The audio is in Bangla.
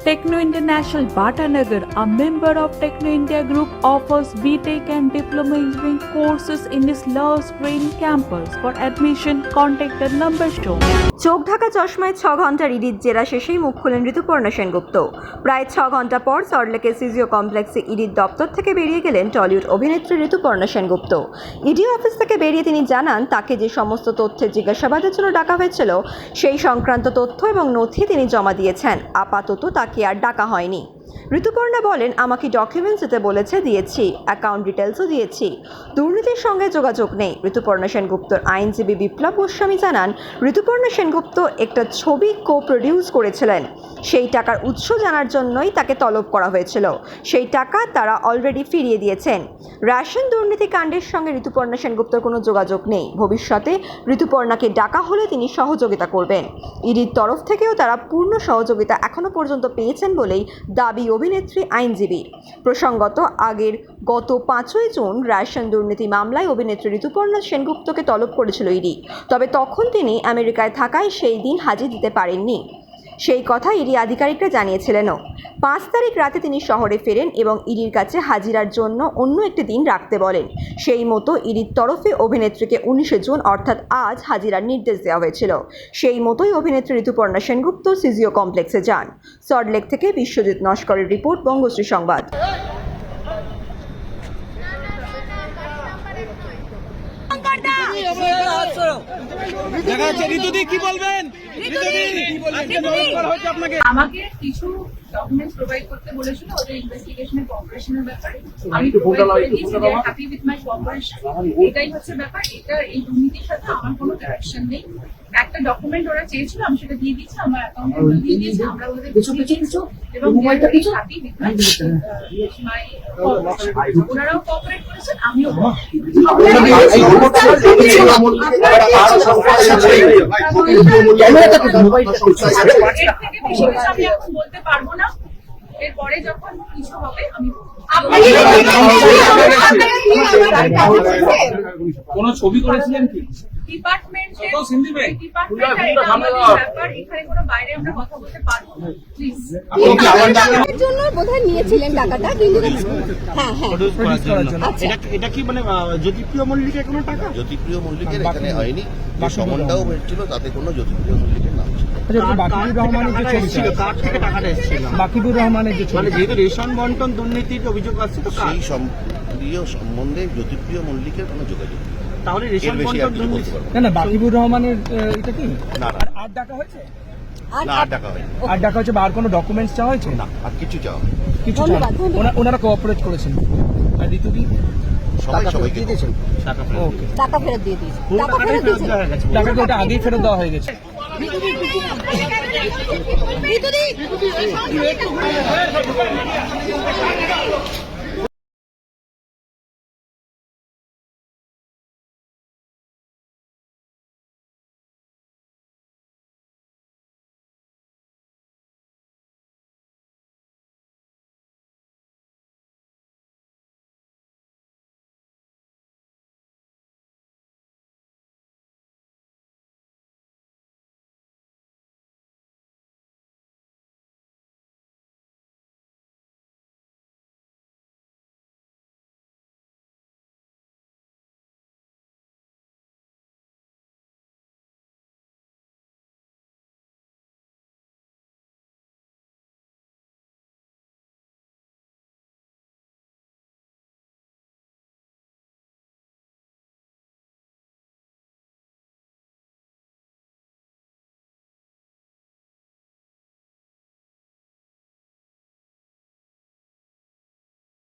Techno International Bhatanagar, a member of Techno India Group, offers BTEC and Diploma Engineering courses in its Love Green campus. For admission, contact the number shown. চোখ ঢাকা চশমায় ছ ঘণ্টার ইডির জেরা শেষেই মুখ খুলেন ঋতুপর্ণা সেনগুপ্ত প্রায় ছ ঘণ্টা পর সল্টলেকের সিজিও কমপ্লেক্সে ইডির দপ্তর থেকে বেরিয়ে গেলেন টলিউড অভিনেত্রী ঋতুপর্ণা সেনগুপ্ত ইডি অফিস থেকে বেরিয়ে তিনি জানান তাকে যে সমস্ত তথ্যের জিজ্ঞাসাবাদের জন্য ডাকা হয়েছিল সেই সংক্রান্ত তথ্য এবং নথি তিনি জমা দিয়েছেন আপাতত তাকে আর ডাকা হয়নি। ঋতুপর্ণা বলেন, আমাকে ডকুমেন্টস দিতে বলেছে, দিয়েছি অ্যাকাউন্ট ডিটেলসও দিয়েছি। দুর্নীতির সঙ্গে যোগাযোগ নেই। ঋতুপর্ণা সেনগুপ্তর আইনজীবী বিপ্লব গোস্বামী জানান, ঋতুপর্ণা সেনগুপ্ত একটা ছবি কো প্রডিউস করেছিলেন। সেই টাকার উৎস জানার জন্যই তাকে তলব করা হয়েছিল। সেই টাকা তারা অলরেডি ফিরিয়ে দিয়েছেন। রেশন দুর্নীতি কাণ্ডের সঙ্গে ঋতুপর্ণা সেনগুপ্তর কোনো যোগাযোগ নেই। ভবিষ্যতে ঋতুপর্ণাকে ডাকা হলে তিনি সহযোগিতা করবেন। ইডির তরফ থেকেও তারা পূর্ণ সহযোগিতা এখনও পর্যন্ত পেয়েছেন বলেই দাবি অভিনেত্রী আইনজীবী। প্রসঙ্গত, আগের গত পাঁচই জুন রাশিয়ান দুর্নীতি মামলায় অভিনেত্রী ঋতুপর্ণা সেনগুপ্তকে তলব করেছিল ইডি। তবে তখন তিনি আমেরিকায় থাকায় সেই দিন হাজির দিতে পারেননি। সেই কথা ইডি আধিকারিকরা জানিয়েছিলেনও। পাঁচ তারিখ রাতে তিনি শহরে ফেরেন এবং ইডির কাছে হাজিরার জন্য অন্য একটি দিন রাখতে বলেন। সেই মতো ইডির তরফে অভিনেত্রীকে উনিশে জুন, অর্থাৎ আজ, হাজিরার নির্দেশ দেওয়া হয়েছিল। সেই মতোই অভিনেত্রী ঋতুপর্ণা সেনগুপ্ত সিজিও কমপ্লেক্সে যান। সল্টলেক থেকে বিশ্বজিৎ নস্করের রিপোর্ট, বঙ্গশ্রী সংবাদ। কি বলবেন? ঋতুদি আজকে তলব করা হয়েছে আপনাকে। আমাকে কিছু ডকুমেন্টস প্রোভাইড করতে বলেছিল ওদের ইনভেস্টিগেশনের কোঅপারেশনের ব্যাপারে। আমি প্রোভাইড করে দিয়েছি they happy with my cooperation এটাই হচ্ছে ব্যাপার এটা এই দুর্নীতির সাথে আমার কোনো কানেকশন নেই। ডকুমেন্ট ওরা চেয়েছিল আমি সেটা দিয়ে দিয়েছি আমার অ্যাকাউন্টে দিয়ে দিয়েছি আমরা ওদের বুঝিয়ে দিয়েছি এবং দে আর ভেরি হ্যাপি মাই মাই ওনারাও কোঅপারেট করেছেন আমিও কিছু আমি এখন বলতে পারব না এরপরে যখন কিছু হবে আমি কোন ছবি করেছিলেন কি? ডিপার্টমেন্টে তো সিন্ধি ভাই। ডিপার্টমেন্টে এটা এখানে কোনো বাইরে আমরা কথা বলতে পারব না। প্লিজ কি আবার ডাকবেন? টাকার জন্য বোধহয় নিয়েছিলেন টাকাটা কিন্তু হ্যাঁ হ্যাঁ। আচ্ছা। এটা এটা কি মানে জ্যোতিপ্রিয় মল্লিকের কোনো টাকা? জ্যোতিপ্রিয় মল্লিকের এখানে হয়নি। সমনটাও হয়েছিল তাতে কোনো জ্যোতিপ্রিয় মল্লিকের নাম ছিল না। আচ্ছা, বাকিবুর রহমানের যে কার থেকে টাকাটা এসেছিল? বাকিবুর রহমানের যে মানে যেহেতু রেশন বন্টন দুর্নীতির অভিযোগ আসছে তো সেই সম্প্রিয় সম্বন্ধে জ্যোতিপ্রিয় মল্লিকের কোনো যোগাযোগ নেই। তাহলে রেশন বন্টন দুর্নীতি না। না বাকিবুর রহমানের এটা কি না না আর ডাকা হয়েছে না আর টাকা হয়নি আর ডাকা বা আর কোনো ডকুমেন্টস চাওয়া হয়েছে না আর কিছু চাওয়া। কিছু ওনারা কোঅপারেট করেছেন আর ঋতুদি সবাই টাকা ফেরত ওকে টাকা ফেরত দিয়ে দিয়েছি টাকা ফেরত ফেরত দিয়েছি দেওয়া হয়ে গেছে টাকা তো ওটা আগেই ফেরত দেওয়া হয়ে গেছে